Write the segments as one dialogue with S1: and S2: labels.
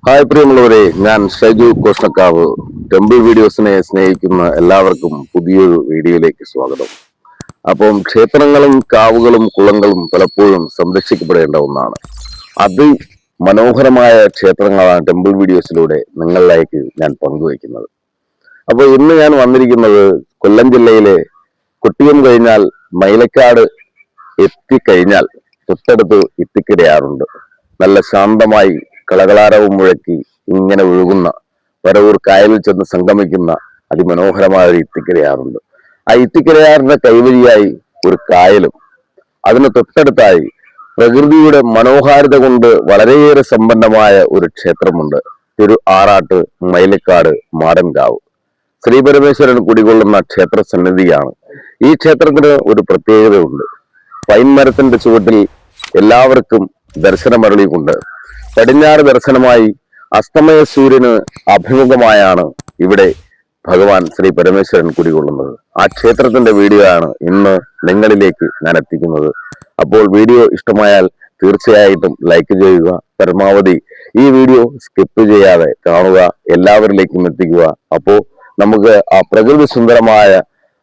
S1: Hi പ്രിയമുള്ളവരെ ഞാൻ Shaiju കോഷ്ണക്കാവ്. Temple വീഡിയോസിനെ സ്നേഹിക്കുന്ന എല്ലാവർക്കും പുതിയൊരു വീഡിയോയിലേക്ക് സ്വാഗതം. അപ്പം ക്ഷേത്രങ്ങളും കാവുകളും കുളങ്ങളും പലപ്പോഴും സംരക്ഷിക്കപ്പെടേണ്ട ഒന്നാണ്. അത് മനോഹരമായ ക്ഷേത്രങ്ങളാണ് ടെമ്പിൾ വീഡിയോസിലൂടെ നിങ്ങളിലേക്ക് ഞാൻ പങ്കുവയ്ക്കുന്നത്. അപ്പോൾ ഇന്ന് ഞാൻ വന്നിരിക്കുന്നത് കൊല്ലം ജില്ലയിലെ കുട്ടിയം കഴിഞ്ഞാൽ മൈലക്കാട് എത്തിക്കഴിഞ്ഞാൽ തൊട്ടടുത്ത് ഇത്തിക്കരയാറുണ്ട് നല്ല ശാന്തമായി കളകളാരവും മുഴക്കി ഇങ്ങനെ ഒഴുകുന്ന വരവൂർ കായലിൽ ചെന്ന് സംഗമിക്കുന്ന അതിമനോഹരമായ ഒരു ഇത്തിക്കരയാറുണ്ട്. ആ ഇത്തിക്കരയാറിന്റെ കൈവരിയായി ഒരു കായലും. അതിന് തൊട്ടടുത്തായി പ്രകൃതിയുടെ മനോഹാരിത കൊണ്ട് വളരെയേറെ സമ്പന്നമായ ഒരു ക്ഷേത്രമുണ്ട്. തിരു ആറാട്ട് മൈലക്കാട് മാടൻകാവ്. ശ്രീ പരമേശ്വരൻ കുടികൊള്ളുന്ന ക്ഷേത്ര സന്നിധിയാണ് ഈ ക്ഷേത്രത്തിന് ഒരു പ്രത്യേകതയുണ്ട്. പൈൻ മരത്തിന്റെ ചുവട്ടിൽ എല്ലാവർക്കും ദർശനമരളിക്കൊണ്ട് പടിഞ്ഞാറ് ദർശനമായി അസ്തമയ സൂര്യന് അഭിമുഖമായാണ് ഇവിടെ ഭഗവാൻ ശ്രീ പരമേശ്വരൻ കുടികൊള്ളുന്നത്. ആ ക്ഷേത്രത്തിന്റെ വീഡിയോ ആണ് ഇന്ന് നിങ്ങളിലേക്ക് ഞാൻ എത്തിക്കുന്നത്. അപ്പോൾ വീഡിയോ ഇഷ്ടമായാൽ തീർച്ചയായിട്ടും ലൈക്ക് ചെയ്യുക പരമാവധി ഈ വീഡിയോ സ്കിപ്പ് ചെയ്യാതെ കാണുക എല്ലാവരിലേക്കും എത്തിക്കുക. അപ്പോൾ നമുക്ക് ആ പ്രകൃതി സുന്ദരമായ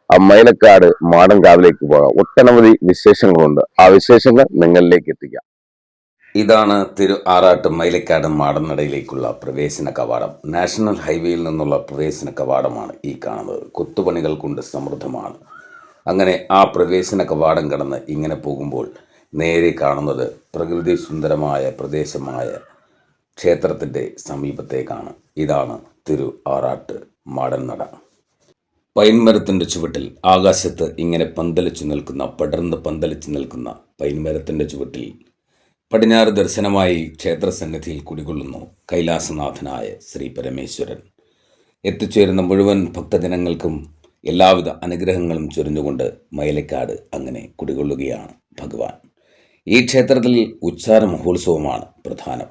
S1: ആ മൈലക്കാട് മാടൻകാവിലേക്ക് പോകാം. ഒട്ടനവധി വിശേഷങ്ങളുണ്ട്. ആ വിശേഷങ്ങൾ നിങ്ങളിലേക്ക് എത്തിക്കാം.
S2: ഇതാണ് തിരു ആറാട്ട് മൈലക്കാട് മാടനടയിലേക്കുള്ള പ്രവേശന കവാടം. നാഷണൽ ഹൈവേയിൽ നിന്നുള്ള പ്രവേശന കവാടമാണ് ഈ കാണുന്നത്. കൊത്തുപണികൾ കൊണ്ട് സമൃദ്ധമാണ്. അങ്ങനെ ആ പ്രവേശന കവാടം കടന്ന് ഇങ്ങനെ പോകുമ്പോൾ നേരെ കാണുന്നത് പ്രകൃതി സുന്ദരമായ പ്രദേശമായ ക്ഷേത്രത്തിന്റെ സമീപത്തേക്കാണ്. ഇതാണ് തിരു ആറാട്ട് മാടൻനട. പൈൻമരത്തിന്റെ ചുവട്ടിൽ ആകാശത്ത് ഇങ്ങനെ പന്തലിച്ചു നിൽക്കുന്ന പടർന്ന് പന്തലിച്ചു നിൽക്കുന്ന പൈൻമരത്തിന്റെ ചുവട്ടിൽ പടിഞ്ഞാറ് ദർശനമായി ക്ഷേത്രസന്നിധിയിൽ കുടികൊള്ളുന്നു കൈലാസനാഥനായ ശ്രീ പരമേശ്വരൻ. എത്തിച്ചേരുന്ന മുഴുവൻ ഭക്തജനങ്ങൾക്കും എല്ലാവിധ അനുഗ്രഹങ്ങളും ചൊരിഞ്ഞുകൊണ്ട് മയിലക്കാട് അങ്ങനെ കുടികൊള്ളുകയാണ് ഭഗവാൻ. ഈ ക്ഷേത്രത്തിൽ ഉച്ചാര മഹോത്സവമാണ് പ്രധാനം.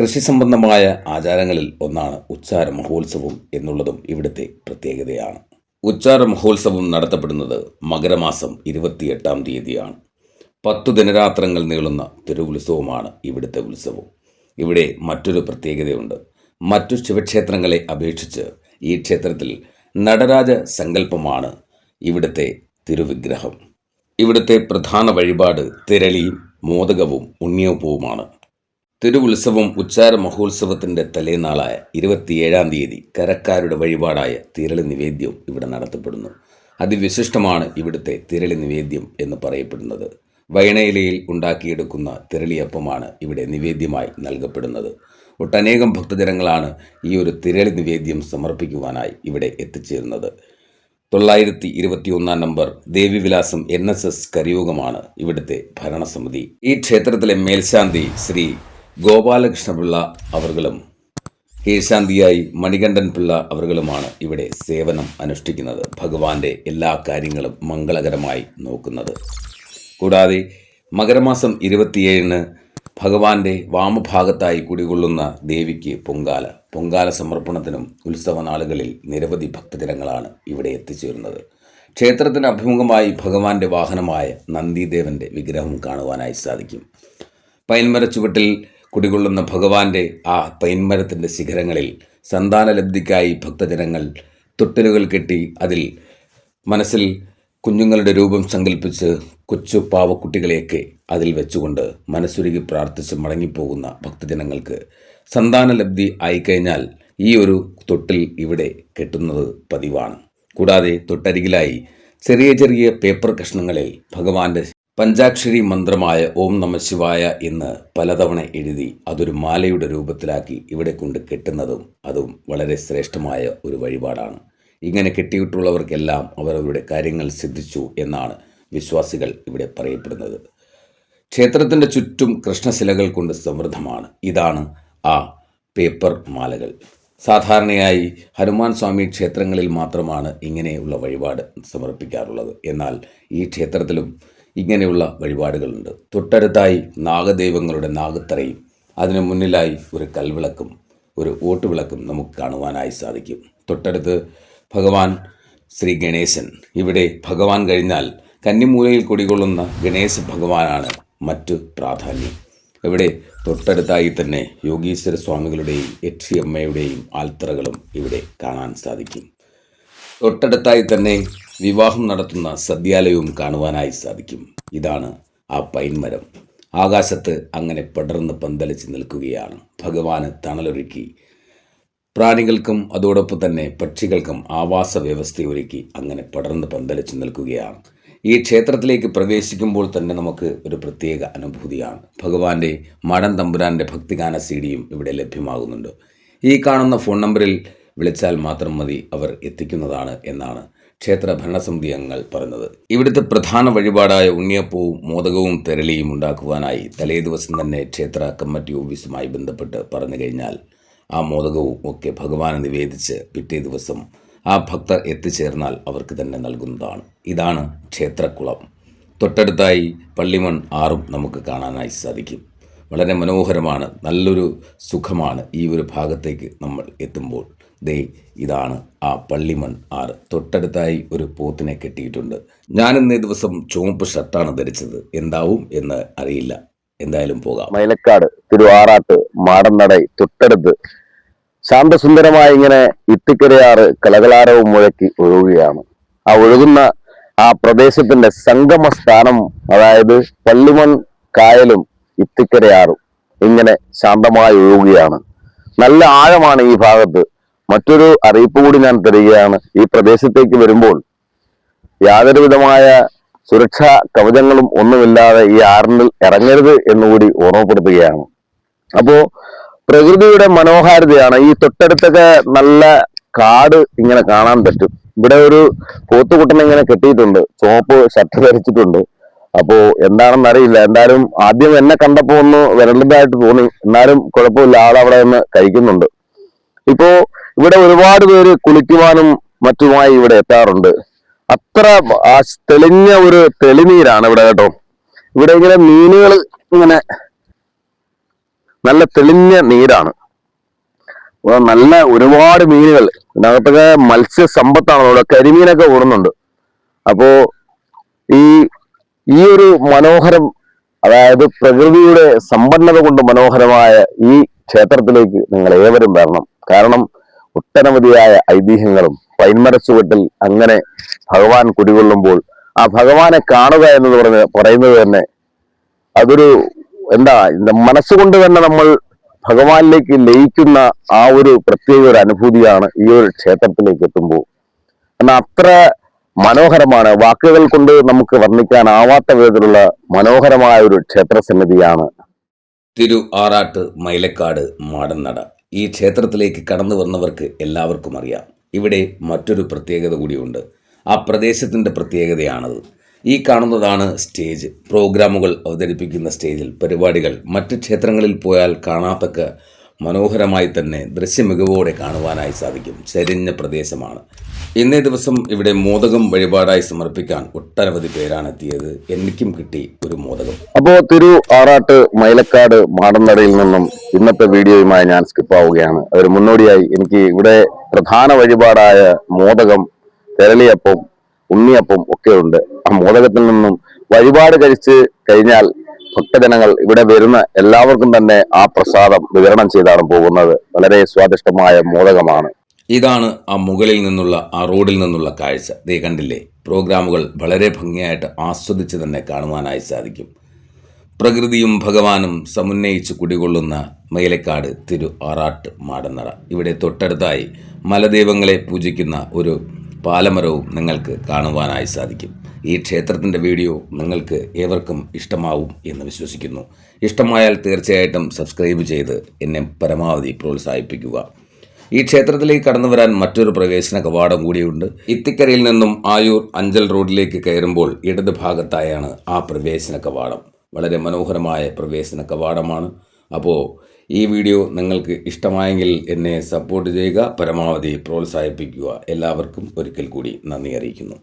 S2: കൃഷി സംബന്ധമായ ആചാരങ്ങളിൽ ഒന്നാണ് ഉച്ചാര മഹോത്സവം എന്നുള്ളതും ഇവിടുത്തെ പ്രത്യേകതയാണ്. ഉച്ചാര മഹോത്സവം നടത്തപ്പെടുന്നത് മകരമാസം ഇരുപത്തിയെട്ടാം തീയതിയാണ്. പത്തു ദിനരാത്രങ്ങൾ നീളുന്ന തിരുവുത്സവമാണ് ഇവിടുത്തെ ഉത്സവം. ഇവിടെ മറ്റൊരു പ്രത്യേകതയുണ്ട്. മറ്റു ശിവക്ഷേത്രങ്ങളെ അപേക്ഷിച്ച് ഈ ക്ഷേത്രത്തിൽ നടരാജ സങ്കല്പമാണ് ഇവിടുത്തെ തിരുവിഗ്രഹം. ഇവിടുത്തെ പ്രധാന വഴിപാട് തിരളിയും മോദകവും ഉണ്ണിയപ്പവുമാണ്. തിരുവുത്സവം ഉച്ചാര മഹോത്സവത്തിന്റെ തലേനാളായ ഇരുപത്തിയേഴാം തീയതി കരക്കാരുടെ വഴിപാടായ തിരളി നിവേദ്യം ഇവിടെ നടത്തപ്പെടുന്നു. അതിവിശിഷ്ടമാണ് ഇവിടുത്തെ തിരളി നിവേദ്യം എന്ന് പറയപ്പെടുന്നത്. വയണയിലയിൽ ഉണ്ടാക്കിയെടുക്കുന്ന തിരളിയപ്പമാണ് ഇവിടെ നിവേദ്യമായി നൽകപ്പെടുന്നത്. ഒട്ടനേകം ഭക്തജനങ്ങളാണ് ഈ ഒരു തിരളി നിവേദ്യം സമർപ്പിക്കുവാനായി ഇവിടെ എത്തിച്ചേരുന്നത്. തൊള്ളായിരത്തി ഇരുപത്തി ഒന്നാം number Devivilasam N S S കരിയോഗമാണ് ഇവിടുത്തെ ഭരണസമിതി. ഈ ക്ഷേത്രത്തിലെ മേൽശാന്തി ശ്രീ ഗോപാലകൃഷ്ണപിള്ള അവർകളും കീഴ്ശാന്തിയായി മണികണ്ഠൻ പിള്ള അവർകളുമാണ് ഇവിടെ സേവനം അനുഷ്ഠിക്കുന്നത്. ഭഗവാന്റെ എല്ലാ കാര്യങ്ങളും മംഗളകരമായി നോക്കുന്നത്. കൂടാതെ മകരമാസം ഇരുപത്തിയേഴിന് ഭഗവാന്റെ വാമഭാഗത്തായി കുടികൊള്ളുന്ന ദേവിക്ക് പൊങ്കാല. പൊങ്കാല സമർപ്പണത്തിനും ഉത്സവ നാളുകളിൽ നിരവധി ഭക്തജനങ്ങളാണ് ഇവിടെ എത്തിച്ചേരുന്നത്. ക്ഷേത്രത്തിന് അഭിമുഖമായി ഭഗവാന്റെ വാഹനമായ നന്ദിദേവന്റെ വിഗ്രഹം കാണുവാനായി സാധിക്കും. പൈൻമര ചുവട്ടിൽ കുടികൊള്ളുന്ന ഭഗവാന്റെ ആ പൈൻമരത്തിന്റെ ശിഖരങ്ങളിൽ സന്താനലബ്ധിക്കായി ഭക്തജനങ്ങൾ തൊട്ടിലുകൾ കെട്ടി അതിൽ മനസ്സിൽ കുഞ്ഞുങ്ങളുടെ രൂപം സങ്കല്പിച്ച് കൊച്ചു പാവക്കുട്ടികളെയൊക്കെ അതിൽ വെച്ചുകൊണ്ട് മനസ്സുരുകി പ്രാർത്ഥിച്ച് മടങ്ങിപ്പോകുന്ന ഭക്തജനങ്ങൾക്ക് സന്താനലബ്ധി ആയിക്കഴിഞ്ഞാൽ ഈ ഒരു തൊട്ടിൽ ഇവിടെ കെട്ടുന്നത് പതിവാണ്. കൂടാതെ തൊട്ടരികിലായി ചെറിയ ചെറിയ പേപ്പർ കഷ്ണങ്ങളിൽ ഭഗവാന്റെ പഞ്ചാക്ഷരി മന്ത്രമായ ഓം നമ ശിവായ എന്ന് പലതവണ എഴുതി അതൊരു മാലയുടെ രൂപത്തിലാക്കി ഇവിടെ കൊണ്ട് കെട്ടുന്നതും അതും വളരെ ശ്രേഷ്ഠമായ ഒരു വഴിപാടാണ്. ഇങ്ങനെ കിട്ടിയിട്ടുള്ളവർക്കെല്ലാം അവരവരുടെ കാര്യങ്ങൾ സിദ്ധിച്ചു എന്നാണ് വിശ്വാസികൾ ഇവിടെ പറയപ്പെടുന്നത്. ക്ഷേത്രത്തിന്റെ ചുറ്റും കൃഷ്ണശിലകൾ കൊണ്ട് സമൃദ്ധമാണ്. ഇതാണ് ആ പേപ്പർ മാലകൾ. സാധാരണയായി ഹനുമാൻ സ്വാമി ക്ഷേത്രങ്ങളിൽ മാത്രമാണ് ഇങ്ങനെയുള്ള വഴിപാട് സമർപ്പിക്കാറുള്ളത്. എന്നാൽ ഈ ക്ഷേത്രത്തിലും ഇങ്ങനെയുള്ള വഴിപാടുകളുണ്ട്. തൊട്ടടുത്തായി നാഗദൈവങ്ങളുടെ നാഗത്തറയും അതിനു മുന്നിലായി ഒരു കൽവിളക്കും ഒരു ഓട്ടുവിളക്കും നമുക്ക് കാണുവാനായി സാധിക്കും. തൊട്ടടുത്ത് ഭഗവാൻ ശ്രീ ഗണേശൻ. ഇവിടെ ഭഗവാൻ കഴിഞ്ഞാൽ കന്നിമൂലയിൽ കുടികൊള്ളുന്ന ഗണേശ ഭഗവാനാണ് മറ്റു പ്രാധാന്യം. ഇവിടെ തൊട്ടടുത്തായി തന്നെ യോഗീശ്വര സ്വാമികളുടെയും യക്ഷിയമ്മയുടെയും ആൽത്തറകളും ഇവിടെ കാണാൻ സാധിക്കും. തൊട്ടടുത്തായി തന്നെ വിവാഹം നടത്തുന്ന സദ്യാലയവും കാണുവാനായി സാധിക്കും. ഇതാണ് ആ പൈൻമരം. ആകാശത്ത് അങ്ങനെ പടർന്ന് പന്തലിച്ച് നിൽക്കുകയാണ്. ഭഗവാന് തണലൊരുക്കി പ്രാണികൾക്കും അതോടൊപ്പം തന്നെ പക്ഷികൾക്കും ആവാസ വ്യവസ്ഥയൊരുക്കി അങ്ങനെ പടർന്ന് പന്തലിച്ച് നിൽക്കുകയാണ്. ഈ ക്ഷേത്രത്തിലേക്ക് പ്രവേശിക്കുമ്പോൾ തന്നെ നമുക്ക് ഒരു പ്രത്യേക അനുഭൂതിയാണ്. ഭഗവാന്റെ മടൻ തമ്പുരാന്റെ ഭക്തിഗാന സി ഡിയും ഇവിടെ ലഭ്യമാകുന്നുണ്ട്. ഈ കാണുന്ന ഫോൺ നമ്പറിൽ വിളിച്ചാൽ മാത്രം മതി അവർ എത്തിക്കുന്നതാണ് എന്നാണ് ക്ഷേത്ര ഭരണസമിതി അംഗങ്ങൾ പറഞ്ഞത് ഇവിടുത്തെ പ്രധാന വഴിപാടായ ഉണ്ണിയപ്പവും മോദകവും തെരളിയും ഉണ്ടാക്കുവാനായി തലേദിവസം തന്നെ ക്ഷേത്ര കമ്മിറ്റി ഓഫീസുമായി ബന്ധപ്പെട്ട് പറഞ്ഞു കഴിഞ്ഞാൽ ആ മോദകവും ഒക്കെ ഭഗവാനെ നിവേദിച്ച് പിറ്റേ ദിവസം ആ ഭക്തർ എത്തിച്ചേർന്നാൽ അവർക്ക് തന്നെ നൽകുന്നതാണ്. ഇതാണ് ക്ഷേത്രക്കുളം. തൊട്ടടുത്തായി പള്ളിമൺ ആറും നമുക്ക് കാണാനായി സാധിക്കും. വളരെ മനോഹരമാണ് നല്ലൊരു സുഖമാണ് ഈ ഒരു ഭാഗത്തേക്ക് നമ്മൾ എത്തുമ്പോൾ. ദേ ഇതാണ് ആ പള്ളിമൺ ആറ്. തൊട്ടടുത്തായി ഒരു പോത്തിനെ കെട്ടിയിട്ടുണ്ട്. ഞാൻ ഇന്നേ ദിവസം ചുവപ്പ് ഷർട്ടാണ് ധരിച്ചത്. എന്താവും എന്ന് അറിയില്ല. എന്തായാലും പോകാം.
S1: മൈലക്കാട് തിരുവാറാട്ട് മാടന്നടൈ തൊട്ടടുത്ത് ശാന്തസുന്ദരമായി ഇങ്ങനെ ഇത്തിക്കരയാറ് കലകലാരവും മുഴക്കി ഒഴുകുകയാണ്. ആ ഒഴുകുന്ന ആ പ്രദേശത്തിന്റെ സംഗമ സ്ഥാനം അതായത് പള്ളിമൺ കായലും ഇത്തിക്കരയാറും ഇങ്ങനെ ശാന്തമായി ഒഴുകുകയാണ്. നല്ല ആഴമാണ് ഈ ഭാഗത്ത്. മറ്റൊരു അറിയിപ്പ് കൂടി ഞാൻ തരികയാണ്. ഈ പ്രദേശത്തേക്ക് വരുമ്പോൾ യാതൊരു വിധമായ സുരക്ഷാ കവചങ്ങളും ഒന്നുമില്ലാതെ ഈ ആറിനിൽ ഇറങ്ങരുത് എന്നുകൂടി ഓർമ്മപ്പെടുത്തുകയാണ്. അപ്പോ പ്രകൃതിയുടെ മനോഹാരിതയാണ്. ഈ തൊട്ടടുത്തൊക്കെ നല്ല കാട് ഇങ്ങനെ കാണാൻ പറ്റും. ഇവിടെ ഒരു പോത്തുകുട്ടനെ ഇങ്ങനെ കെട്ടിയിട്ടുണ്ട്. ചുവപ്പ് ഷർട്ട് ധരിച്ചിട്ടുണ്ട്. അപ്പോ എന്താണെന്ന് അറിയില്ല. എന്തായാലും ആദ്യം എന്നെ കണ്ടപ്പോ ഒന്ന് വരണ്ടതായിട്ട് തോന്നി. എന്നാലും കുഴപ്പമില്ല. ആളവിടെ നിന്ന് കഴിക്കുന്നുണ്ട്. ഇപ്പോ ഇവിടെ ഒരുപാട് പേര് കുളിക്കുവാനും മറ്റുമായി ഇവിടെ എത്താറുണ്ട്. അത്ര തെളിഞ്ഞ ഒരു തെളിനീരാണ് ഇവിടെ കേട്ടോ. ഇവിടെ ഇങ്ങനെ മീനുകൾ ഇങ്ങനെ നല്ല തെളിഞ്ഞ നീരാണ്. നല്ല ഒരുപാട് മീനുകൾ ഇതിനകത്തൊക്കെ മത്സ്യ സമ്പത്താണ് അവിടെ കരിമീനൊക്കെ ഓടുന്നുണ്ട് അപ്പോ ഈ ഈ ഒരു മനോഹരം അതായത് പ്രകൃതിയുടെ സമ്പന്നത കൊണ്ട് മനോഹരമായ ഈ ക്ഷേത്രത്തിലേക്ക് നിങ്ങൾ ഏവരും വരണം. കാരണം ഒട്ടനവധിയായ ഐതിഹ്യങ്ങളും പൈന്മരച്ചുവട്ടിൽ അങ്ങനെ ഭഗവാൻ കുടികൊള്ളുമ്പോൾ ആ ഭഗവാനെ കാണുക എന്ന് പറഞ്ഞ് പറയുന്നത് തന്നെ അതൊരു എന്താ മനസ്സുകൊണ്ട് തന്നെ നമ്മൾ ഭഗവാനിലേക്ക് ലയിക്കുന്ന ആ ഒരു പ്രത്യേക ഒരു അനുഭൂതിയാണ് ഈ ഒരു ക്ഷേത്രത്തിലേക്ക് എത്തുമ്പോൾ. എന്നാൽ അത്ര മനോഹരമാണ്. വാക്കുകൾ കൊണ്ട് നമുക്ക് വർണിക്കാനാവാത്ത വിധത്തിലുള്ള മനോഹരമായ ഒരു ക്ഷേത്ര സന്നിധിയാണ്
S2: തിരു ആറാട്ട് മൈലക്കാട് മാടന്നട ഈ ക്ഷേത്രത്തിലേക്ക് കടന്നു വന്നവർക്ക് എല്ലാവർക്കും അറിയാം. ഇവിടെ മറ്റൊരു പ്രത്യേകത കൂടിയുണ്ട്. ആ പ്രദേശത്തിന്റെ പ്രത്യേകതയാണത്. ഈ കാണുന്നതാണ് സ്റ്റേജ്. പ്രോഗ്രാമുകൾ അവതരിപ്പിക്കുന്ന സ്റ്റേജിൽ പരിപാടികൾ മറ്റ് ക്ഷേത്രങ്ങളിൽ പോയാൽ കാണാത്തക്ക മനോഹരമായി തന്നെ ദൃശ്യമികവോടെ കാണുവാനായി സാധിക്കും. ചരിഞ്ഞ പ്രദേശമാണ്. ഇന്നേ ദിവസം ഇവിടെ മോദകം വഴിപാടായി സമർപ്പിക്കാൻ ഒട്ടനവധി പേരാണ് എത്തിയത്. എനിക്കും കിട്ടി ഒരു മോദകം.
S1: അപ്പോ തിരു ആറാട്ട് മൈലക്കാട് മാടന്നടയിൽ നിന്നും ഇന്നത്തെ വീഡിയോയുമായി ഞാൻ സ്കിപ്പ് ആവുകയാണ്. ഒരു മുന്നോടിയായി എനിക്ക് ഇവിടെ പ്രധാന വഴിപാടായ മോദകം തെരളിയപ്പം ഉണ്ണിയപ്പം ഒക്കെ ഉണ്ട്. ആ മോദകത്തിൽ നിന്നും വഴിപാട് കഴിച്ച് കഴിഞ്ഞാൽ ഭക്തജനങ്ങൾ ഇവിടെ വരുന്ന എല്ലാവർക്കും തന്നെ ആ പ്രസാദം വിതരണം ചെയ്താണ് പോകുന്നത്. വളരെ സ്വാദിഷ്ടമായ മോദകമാണ്.
S2: ഇതാണ് ആ മുകളിൽ നിന്നുള്ള ആ റോഡിൽ നിന്നുള്ള കാഴ്ച. ദേ കണ്ടില്ലേ? പ്രോഗ്രാമുകൾ വളരെ ഭംഗിയായിട്ട് ആസ്വദിച്ച് തന്നെ കാണുവാനായി സാധിക്കും. പ്രകൃതിയും ഭഗവാനും സമുന്നയിച്ച് കുടികൊള്ളുന്ന മയിലക്കാട് തിരു ആറാട്ട് മാടനട ഇവിടെ തൊട്ടടുത്തായി മലദൈവങ്ങളെ പൂജിക്കുന്ന ഒരു പാലമരവും നിങ്ങൾക്ക് കാണുവാനായി സാധിക്കും. ഈ ക്ഷേത്രത്തിന്റെ വീഡിയോ നിങ്ങൾക്ക് ഏവർക്കും ഇഷ്ടമാവും എന്ന് വിശ്വസിക്കുന്നു. ഇഷ്ടമായാൽ തീർച്ചയായിട്ടും സബ്സ്ക്രൈബ് ചെയ്ത് എന്നെ പരമാവധി പ്രോത്സാഹിപ്പിക്കുക. ഈ ക്ഷേത്രത്തിലേക്ക് കടന്നു വരാൻ മറ്റൊരു പ്രവേശന കവാടം കൂടിയുണ്ട്. ഇത്തിക്കരയിൽ നിന്നും ആയൂർ അഞ്ചൽ റോഡിലേക്ക് കയറുമ്പോൾ ഇടത് ഭാഗത്തായാണ് ആ പ്രവേശന കവാടം. വളരെ മനോഹരമായ പ്രവേശന കവാടമാണ്. അപ്പോൾ ഈ വീഡിയോ നിങ്ങൾക്ക് ഇഷ്ടമായെങ്കിൽ എന്നെ സപ്പോർട്ട് ചെയ്യുക പരമാവധി പ്രോത്സാഹിപ്പിക്കുക. എല്ലാവർക്കും ഒരിക്കൽ കൂടി നന്ദി അറിയിക്കുന്നു.